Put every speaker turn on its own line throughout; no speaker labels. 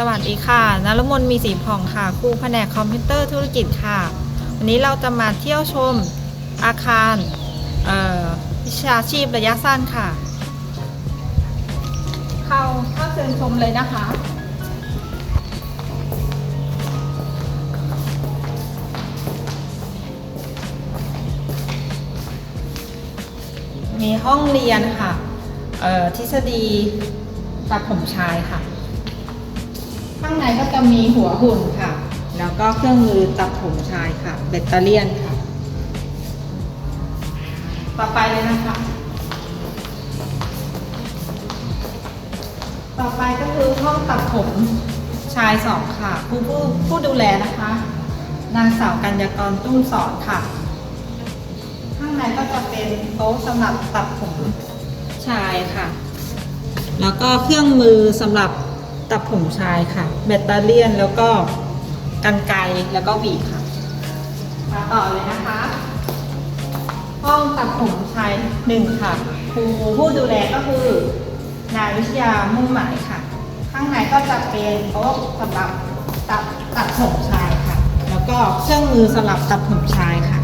สวัสดีค่ะนรมนมีสีผ่องค่ะ ครูแผนกคอมพิวเตอร์ธุรกิจค่ะ วันนี้เราจะมาเที่ยวชมอาคารอ่อวิชาชีพระยะสั้นค่ะ เข้าเข้าเชิญชมเลยนะคะ มีห้องเรียนค่ะทฤษฎีตัดผมชายค่ะ ข้างในก็จะมีหัวหุ่นค่ะ แล้วก็เครื่องมือตัดผมชายค่ะแบตเตอเรี่ยนค่ะ ต่อไปเลยนะคะ ต่อไปก็คือห้องตัดผมชายสองค่ะ ผู้ผู้ผู้ดูแลนะคะ นางสาวกัญญากรตุ้มสอนค่ะ ข้างในก็จะเป็นโต๊ะสำหรับตัดผมชายค่ะ แล้วก็เครื่องมือสำหรับ ตัดผมชายค่ะ แบตเตอเรี่ยนแล้วก็กันไกรแล้วก็หวีค่ะ มาต่อเลยนะคะ ห้องตัดผมชายหนึ่งค่ะครูผู้ดูแลก็คือนายวิทยามุ่งหมายค่ะ ข้างในก็จะเป็นโต๊ะสำหรับตัดตัดผมชายค่ะ แล้วก็เครื่องมือสำหรับตัดผมชายค่ะ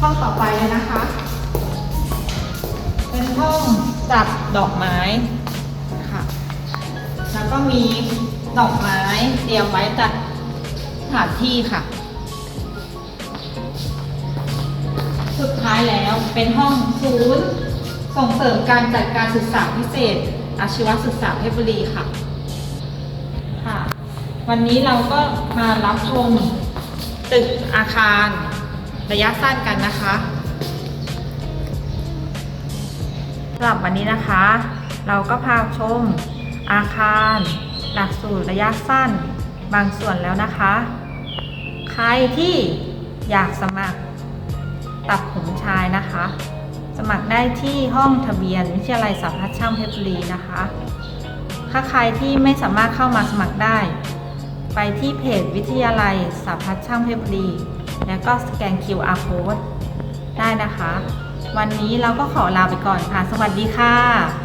ห้องต่อไปเลยนะคะ เป็นห้อง จัดดอกไม้ค่ะแล้วก็มีดอกไม้เตรียมไว้จัดสถานที่ค่ะ สุดท้ายแล้วเป็นห้องศูนย์ส่งเสริมการจัดการศึกษาพิเศษ อาชีวศึกษาเพชรบุรีค่ะค่ะ วันนี้เราก็มารับชมตึกอาคารระยะสั้นกันนะคะ สำหรับวันนี้นะคะ เราก็พาชม อาคาร หลักสูตรระยะสั้น บางส่วนแล้วนะคะ ใครที่อยากสมัครตัดผมชายนะคะ สมัครได้ที่ห้องทะเบียนวิทยาลัยสาพัฒช่างเพชรบุรีนะคะ ถ้าใครที่ไม่สามารถเข้ามาสมัครได้ ไปที่เพจวิทยาลัยสาพัฒช่างเพชรบุรี แล้วก็สแกน QR code ได้นะคะ วันนี้เราก็ขอลาไปก่อนค่ะ สวัสดีค่ะ